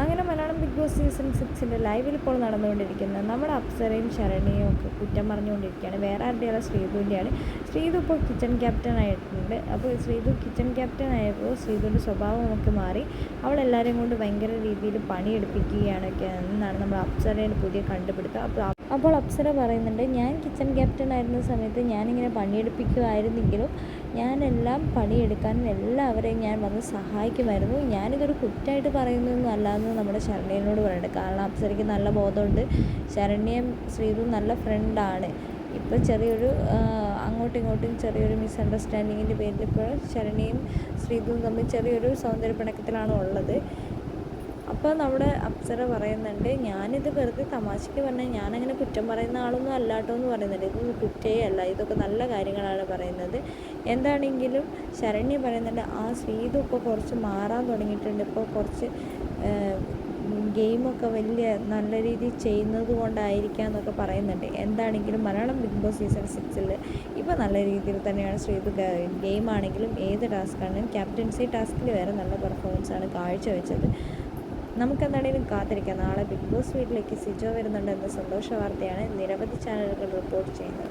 അങ്ങനെ Malayalam Bigg Boss season സിക്സിന്റെ ലൈവിൽ ഇപ്പോൾ നടന്നുകൊണ്ടിരിക്കുന്നത് നമ്മുടെ അപ്സരയും ശരണിയും ഒക്കെ കുറ്റം പറഞ്ഞുകൊണ്ടിരിക്കുകയാണ്. വേറെ ആരുടെയല്ല ശ്രീധുവിന്റെയാണ്. ശ്രീധു ഇപ്പോൾ കിച്ചൺ ക്യാപ്റ്റൻ ആയിട്ടുണ്ട്. അപ്പോൾ ശ്രീധു കിച്ചൺ ക്യാപ്റ്റൻ ആയപ്പോൾ ശ്രീധുവിന്റെ സ്വഭാവമൊക്കെ മാറി. അവൾ അവളെല്ലാവരെയും കൊണ്ട് ഭയങ്കര രീതിയിൽ പണിയെടുപ്പിക്കുകയാണൊക്കെ എന്നാണ് നമ്മൾ അപ്സരയുടെ പുതിയ കണ്ടുപിടുത്തം. അപ്പോൾ അപ്പോൾ അപ്സര പറയുന്നുണ്ട് ഞാൻ കിച്ചൺ ക്യാപ്റ്റൻ ആയിരുന്ന സമയത്ത് ഞാനിങ്ങനെ പണിയെടുപ്പിക്കുമായിരുന്നെങ്കിലും ഞാനെല്ലാം പണിയെടുക്കാനും എല്ലാവരെയും ഞാൻ വന്ന് സഹായിക്കുമായിരുന്നു. ഞാനിതൊരു കുറ്റമായിട്ട് പറയുന്നതൊന്നും അല്ലാന്ന് നമ്മുടെ ശരണ്യനോട് പറയുന്നുണ്ട്. കാരണം അപ്സരയ്ക്ക് നല്ല ബോധമുണ്ട്. ശരണ്യം ശ്രീതു നല്ല ഫ്രണ്ടാണ് ഇപ്പോൾ ചെറിയൊരു അങ്ങോട്ടും ഇങ്ങോട്ടും ചെറിയൊരു മിസ്അണ്ടർസ്റ്റാൻഡിങ്ങിന്റെ പേരിൽ ഇപ്പോൾ ശരണ്യയും ശ്രീതും തമ്മിൽ ചെറിയൊരു സൗന്ദര്യ പിണക്കത്തിലാണ് ഉള്ളത്. അപ്പോൾ നമ്മുടെ അപ്സര പറയുന്നുണ്ട് ഞാനിത് വെറുതെ തമാശയ്ക്ക് പറഞ്ഞാൽ ഞാനങ്ങനെ കുറ്റം പറയുന്ന ആളൊന്നും അല്ലാട്ടോ എന്ന് പറയുന്നുണ്ട് ഇതൊന്നും കുറ്റേ അല്ല ഇതൊക്കെ നല്ല കാര്യങ്ങളാണ് പറയുന്നത്. എന്താണെങ്കിലും ശരണ്യ പറയുന്നുണ്ട് ആ ശ്രീതു ഇപ്പോൾ കുറച്ച് മാറാൻ തുടങ്ങിയിട്ടുണ്ട്. ഇപ്പോൾ കുറച്ച് ഗെയിമൊക്കെ വലിയ നല്ല രീതിയിൽ ചെയ്യുന്നത് കൊണ്ടായിരിക്കാം എന്നൊക്കെ പറയുന്നുണ്ട്. എന്താണെങ്കിലും മലയാളം ബിഗ് ബോസ് സീസൺ സിക്സിൽ ഇപ്പോൾ നല്ല രീതിയിൽ തന്നെയാണ് ശ്രീതു ഗെയിം ആണെങ്കിലും ഏത് ടാസ്ക്കാണെങ്കിലും ക്യാപ്റ്റൻസി ടാസ്കിൽ വരെ നല്ല പെർഫോമൻസ് ആണ് കാഴ്ചവെച്ചത്. നമുക്കെന്താണെങ്കിലും കാത്തിരിക്കാം. നാളെ ബിഗ് ബോസ് വീട്ടിലേക്ക് സിജോ വരുന്നുണ്ടെന്ന സന്തോഷ വാർത്തയാണ് നിരവധി ചാനലുകൾ റിപ്പോർട്ട് ചെയ്യുന്നത്.